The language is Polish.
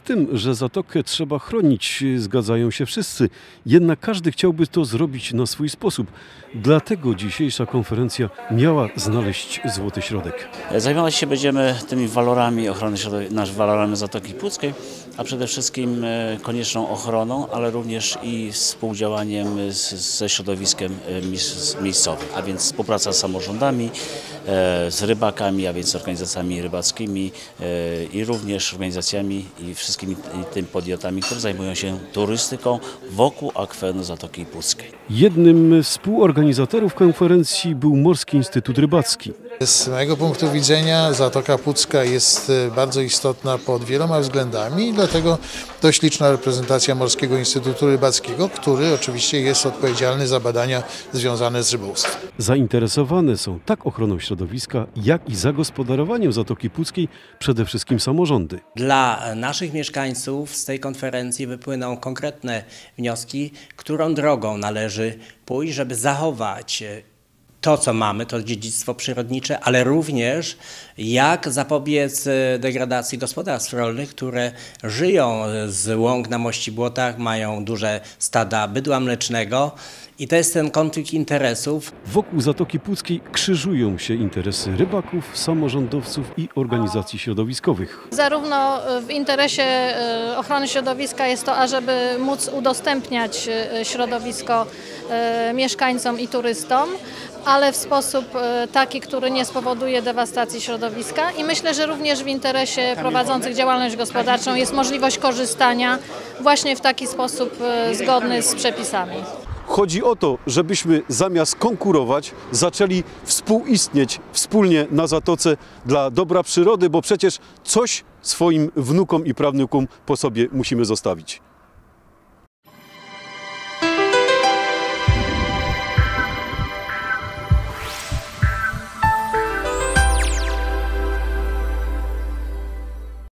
tym, że zatokę trzeba chronić, zgadzają się wszyscy. Jednak każdy chciałby to zrobić na swój sposób. Dlatego dzisiejsza konferencja miała znaleźć złoty środek. Zajmować się będziemy tymi walorami ochrony nasz walorami Zatoki Puckiej, a przede wszystkim e, konieczną ochroną, ale również i współdziałaniem z, ze środowiskiem e, miejscowym, a więc współpraca z samorządami, z rybakami, a więc organizacjami rybackimi e, i również organizacjami i wszystkimi tym podmiotami, które zajmują się turystyką wokół akwenu Zatoki Puckiej. Jednym z współorganizatorów konferencji był Morski Instytut Rybacki. Z mojego punktu widzenia Zatoka Pucka jest e, bardzo istotna pod wieloma względami, dlatego dość liczna reprezentacja Morskiego Instytutu Rybackiego, który oczywiście jest odpowiedzialny za badania związane z rybołówstwem. Zainteresowane są tak ochroną środowiska, jak i zagospodarowaniem Zatoki Puckiej przede wszystkim samorządy. Dla naszych mieszkańców z tej konferencji wypłyną konkretne wnioski, którą drogą należy pójść, żeby zachować to, co mamy, to dziedzictwo przyrodnicze, ale również jak zapobiec e, degradacji gospodarstw rolnych, które żyją z łąk na mości błotach, mają duże stada bydła mlecznego i to jest ten konflikt interesów, Wokół Zatoki Puckiej krzyżują się interesy rybaków, samorządowców i organizacji środowiskowych. Zarówno w interesie e, ochrony środowiska jest to, ażeby móc udostępniać e, środowisko e, mieszkańcom i turystom, ale w sposób e, taki, który nie spowoduje dewastacji środowiska i myślę, że również w interesie prowadzących działalność gospodarczą jest możliwość korzystania właśnie w taki sposób e, zgodny z przepisami. Chodzi o to, żebyśmy zamiast konkurować, zaczęli współistnieć wspólnie na Zatoce dla dobra przyrody, bo przecież coś swoim wnukom i prawnukom po sobie musimy zostawić.